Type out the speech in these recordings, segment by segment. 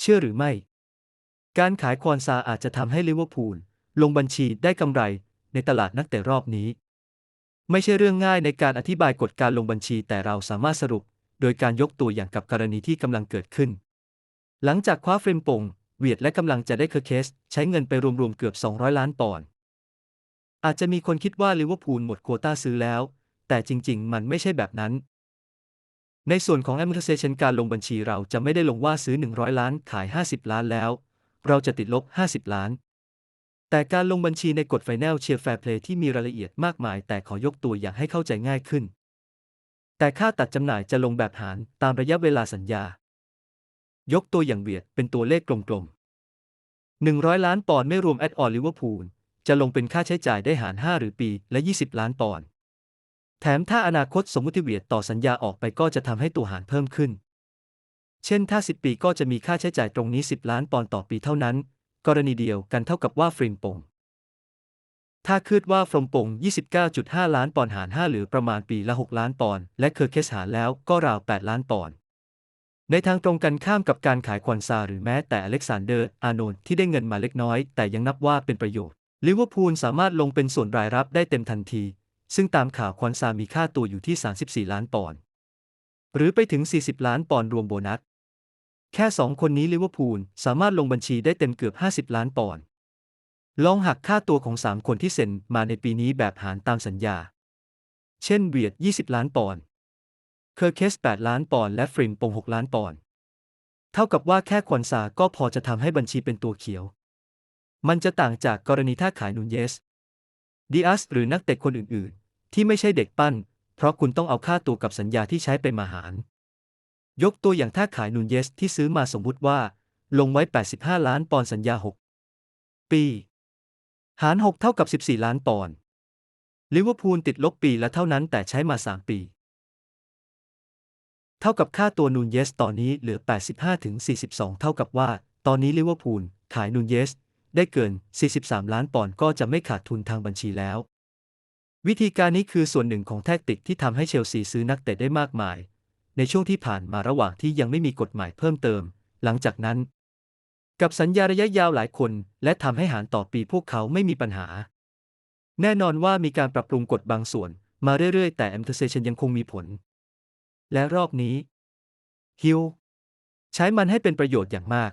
เชื่อหรือไม่ การขายควอนซาอาจจะทำให้ลิเวอร์พูลลงบัญชีได้กำไรในตลาดนักเตะรอบนี้ ไม่ใช่เรื่องง่ายในการอธิบายกฎการลงบัญชีแต่เราสามารถสรุป โดยการยกตัวอย่างกับกรณีที่กำลังเกิดขึ้น หลังจากคว้าเฟรมปงเวียดและกำลังจะได้เคอร์เคส ใช้เงินไปรวมๆเกือบ 200 ล้านปอนด์อาจจะมีคนคิดว่าลิเวอร์พูลหมดโควต้าซื้อแล้ว แต่จริง ๆ มันไม่ใช่แบบนั้น ในส่วนของ amortization การลงบัญชีเราจะไม่ได้ลงว่าซื้อ 100 ล้าน ขาย 50 ล้านแล้ว เราจะติดลบ 50 ล้าน แต่การลงบัญชีในกฎ Final Share Fair Play ที่มีรายละเอียดมากมาย แต่ขอยกตัวอย่างให้เข้าใจง่ายขึ้น แต่ค่าตัดจำหน่ายจะลงแบบหารตามระยะเวลาสัญญา ยกตัวอย่างเวียดเป็นตัวเลขกลมๆ 100 ล้านปอนด์ไม่รวมแอดออนลิเวอร์พูลจะลงเป็นค่าใช้จ่ายได้หาร 5 หรือปี และ 20 ล้านปอนด์ แถมถ้าอนาคตสมมุติเวียดต่อสัญญาออกไปก็จะทำให้ตัวหารเพิ่มขึ้น เช่นถ้า 10 ปีก็จะมีค่าใช้จ่ายตรงนี้ 10 ล้านปอนด์ต่อปีเท่านั้น กรณีเดียวกันเท่ากับว่าฟริมปงถ้าคืดว่าฟรมปง 29.5 ล้านปอนด์หาร 5 หรือประมาณปีละ 6 ล้านปอนด์และเคอร์เคสหารแล้วก็ราว 8 ล้านปอนด์ในทางตรงกันข้ามกับการขายควันซาหรือแม้แต่อเล็กซานเดอร์ อาโนลด์ที่ได้เงินมาเล็กน้อย แต่ยังนับว่าเป็นประโยชน์ลิเวอร์พูลสามารถลงเป็นส่วนรายรับได้เต็มทันที ซึ่งตามข่าวควันซามีค่าตัวอยู่ที่ 34 ล้านปอนด์หรือไปถึง 40 ล้านปอนด์รวมโบนัส แค่สองคนนี้ลิเวอร์พูลสามารถลงบัญชีได้เต็มเกือบ 50 ล้านปอนด์ลองหักค่าตัวของ 3 คนที่เซ็นมาในปีนี้แบบหารตามสัญญา เช่นเวียด 20 ล้านปอนด์เคอร์เคส 8 ล้านปอนด์และฟริมปง 6 ล้านปอนด์เท่ากับว่าแค่ควันซาก็พอจะทำให้บัญชีเป็นตัวเขียว มันจะต่างจากกรณีถ้าขายนูนเยสดิอัสหรือนักเตะคนอื่นๆ ที่ไม่ใช่เด็กปั้น เพราะคุณต้องเอาค่าตัวกับสัญญาที่ใช้ไปมาหาร ยกตัวอย่างถ้าขายนูนเยสที่ซื้อมาสมมุติว่า ลงไว้ 85 ล้านปอนด์สัญญา 6 ปี หาร 6 เท่ากับ 14 ล้านปอนด์ลิเวอร์พูลติดลบปีละเท่านั้นแต่ใช้มา 3 ปี เท่ากับค่าตัวนูนเยสตอนนี้เหลือ 85ถึง42 เท่ากับว่า ตอนนี้ลิเวอร์พูลขายนูนเยสได้เกิน 43 ล้านปอนด์ก็จะไม่ขาดทุนทางบัญชีแล้ว วิธีการนี้คือส่วนหนึ่งของแทคติกที่ทำให้เชลซีซื้อนักเตะได้มากมาย ในช่วงที่ผ่านมาระหว่างที่ยังไม่มีกฎหมายเพิ่มเติม หลังจากนั้น กับสัญญาระยะยาวหลายคน และทำให้หารต่อปีพวกเขาไม่มีปัญหา แน่นอนว่ามีการปรับปรุงกฎบางส่วน มาเรื่อยๆ แต่ amortization ยังคงมีผล และรอบนี้ฮิลใช้มันให้เป็นประโยชน์อย่างมาก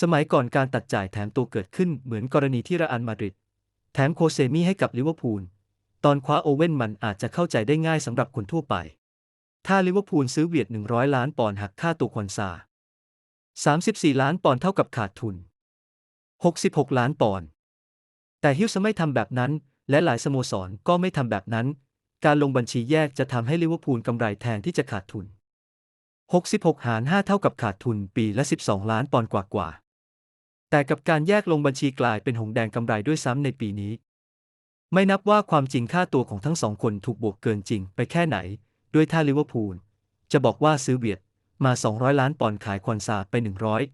สมัยก่อนการตัดจ่ายแถมตัวเกิดขึ้นเหมือนกรณีที่ระอันมาดริดแถมโคเซมี่ให้กับลิเวอร์พูล ตอนคว้าโอเว่นมันอาจจะเข้าใจได้ง่ายสำหรับคนทั่วไป ถ้าลิเวอร์พูลซื้อเวียด 100 ล้านปอนด์หักค่าตัวควนซา 34 ล้านปอนด์เท่ากับขาดทุน 66 ล้านปอนด์ แต่ฮิลส์ไม่ทำแบบนั้น และหลายสโมสรก็ไม่ทำแบบนั้น การลงบัญชีแยกจะทำให้ลิเวอร์พูลกำไรแทนที่จะขาดทุน 66 หาร 5 เท่ากับขาดทุนปีละ 12 ล้านปอนด์กว่าๆแต่กับการแยกลงบัญชีกลายเป็นหงแดงกำไรด้วยซ้ำในปีนี้ ไม่นับว่าความจริงค่าตัวของทั้งสองคนถูกบวกเกินจริงไปแค่ไหน ด้วยถ้าลิเวอร์พูล จะบอกว่าซื้อเวียดมา 200 ล้านปอนด์ขายควอนซาไป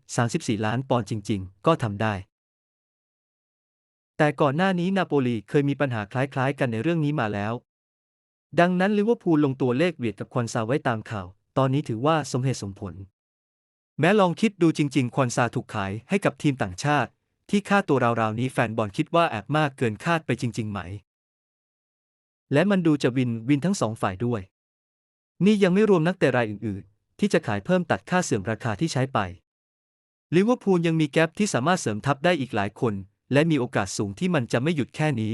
134 ล้านปอนด์จริง ๆ ก็ทำได้ แต่ก่อนหน้านี้นาโปลีเคยมีปัญหาคล้ายๆ กันในเรื่องนี้มาแล้ว ดังนั้นลิเวอร์พูลลงตัวเลขเวียดกับควอนซาไว้ตามข่าว ตอนนี้ถือว่าสมเหตุสมผล แม้ลองคิดดูจริง ๆ ควอนซาถูกขายให้กับทีมต่างชาติ ที่ค่าตัวราวๆนี้แฟนบอลคิดว่าแอบมากเกินคาดไปจริง ๆ ไหม และมันดูจะวินวินทั้งสองฝ่ายด้วย นี่ยังไม่รวมนักเตะรายอื่น ๆ ที่จะขายเพิ่มตัดค่าเสื่อมราคาที่ใช้ไปลิเวอร์พูลยังมีแกลบที่สามารถเสริมทัพได้อีกหลายคน และมีโอกาสสูงที่มันจะไม่หยุดแค่นี้